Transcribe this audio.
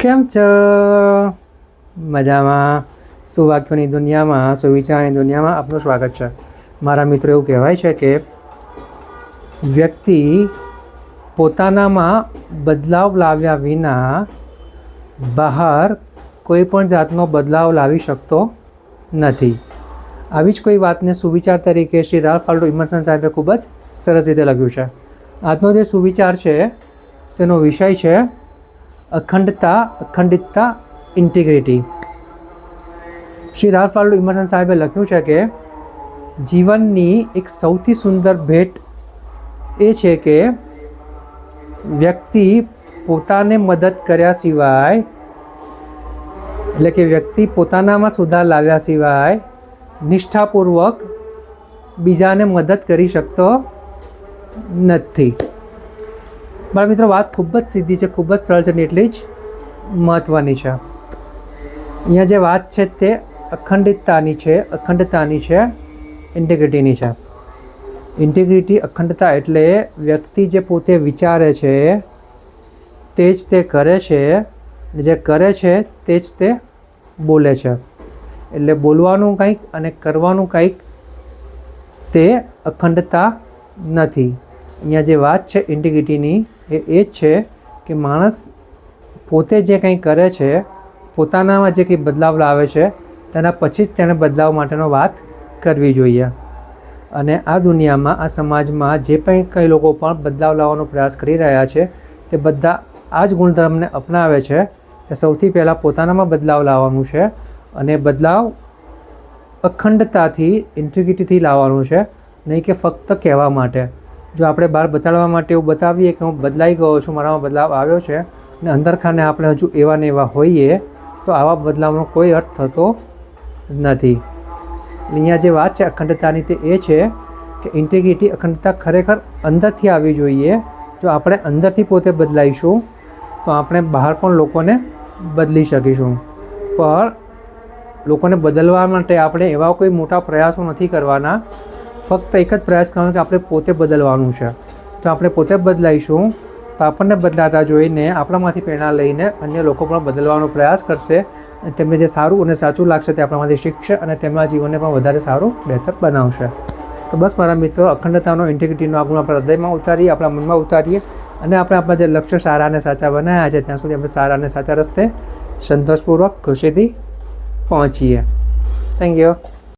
કેમ છો? મજામાં. સુવાક્યોની દુનિયામાં, સુવિચારની દુનિયામાં આપનું સ્વાગત છે. મારા મિત્રો એવું કહેવાય છે કે વ્યક્તિ પોતાનામાં બદલાવ લાવ્યા વિના બહાર કોઈ પણ જાતનો બદલાવ લાવી શકતો નથી. આવી જ કોઈ વાતને સુવિચાર તરીકે શ્રી રાલ્ફ ફાલ્ડો ઇમરસન સાહેબે ખૂબ જ સરસ રીતે લખ્યું છે. આજનો જે સુવિચાર છે, તેનો વિષય છે અખંડતા અખંડિતતા integrity Shri Ralph Faldo Emerson સાહેબે લખ્યું છે કે જીવનની એક સૌથી સુંદર ભેટ એ છે કે વ્યક્તિ પોતાને મદદ કર્યા સિવાય એટલે કે વ્યક્તિ પોતાનામાં સુધાર લાવ્યા સિવાય નિષ્ઠાપૂર્વક બીજાને મદદ કરી શકતો નથી મારા મિત્રો, વાત ખૂબ જ સીધી છે, ખૂબ જ સરળ છે અને એટલી જ મહત્ત્વની છે. અહીંયા જે વાત છે તે અખંડિતતાની છે, અખંડતાની છે ઇન્ટિગ્રિટીની છે. ઇન્ટિગ્રિટી અખંડતા એટલે વ્યક્તિ જે પોતે વિચારે છે, તે જ તે કરે છે જે કરે છે, તે જ તે બોલે છે. એટલે બોલવાનું કંઈક અને કરવાનું કંઈક તે અખંડતા નથી. અહીંયા જે વાત છે ઇન્ટિગ્રિટીની એ એ જ છે કે માણસ પોતે જે કંઈ કરે છે, પોતાનામાં જે કંઈ બદલાવ લાવે છે, તેના પછી જ તેણે બદલાવ માટેનો વાત કરવી જોઈએ. અને આ દુનિયામાં, આ સમાજમાં જે પણ કંઈ લોકો પણ બદલાવ લાવવાનો પ્રયાસ કરી રહ્યા છે, તે બધા આ જ ગુણધર્મને અપનાવે છે કે સૌથી પહેલાં પોતાનામાં બદલાવ લાવવાનું છે અને બદલાવ અખંડતાથી ઇન્ટિગ્રિટીથી લાવવાનું છે, નહીં કે ફક્ત કહેવા માટે. જો આપણે બહાર બતાડવા માટે એવું બતાવીએ કે હું બદલાઈ ગયો છું, મારામાં બદલાવ આવ્યો છે અને અંદરખાને આપણે હજુ એવા ને એવા હોઈએ, તો આવા બદલાવનો કોઈ અર્થ થતો નથી. અહીંયા જે વાત છે અખંડતાની તે એ છે કે ઇન્ટિગ્રિટી અખંડતા ખરેખર અંદરથી આવવી જોઈએ. જો આપણે અંદરથી પોતે બદલાઈશું, તો આપણે બહાર પણ લોકોને બદલી શકીશું. પણ લોકોને બદલવા માટે આપણે એવા કોઈ મોટા પ્રયાસો નથી કરવાના ફક્ત એક જ પ્રયાસ કરવાનો કે આપણે પોતે બદલવાનું છે. તો આપણે પોતે બદલાઈશું, તો આપણને બદલાતા જોઈને આપણામાંથી પ્રેરણા લઈને અન્ય લોકો પણ બદલવાનો પ્રયાસ કરશે અને તેમને જે સારું અને સાચું લાગશે તે આપણામાંથી શીખશે અને તેમના જીવનને પણ વધારે સારું, બહેતર બનાવશે. તો બસ મારા મિત્રો, અખંડતાનો ઇન્ટિગ્રિટીનો આ ગુણ આપણા હૃદયમાં ઉતારીએ, આપણા મનમાં ઉતારીએ અને આપણે આપણા જે લક્ષ્ય સારા અને સાચા બનાવ્યા છે, ત્યાં સુધી આપણે સારા અને સાચા રસ્તે સંતોષપૂર્વક ખુશીથી પહોંચીએ. Thank you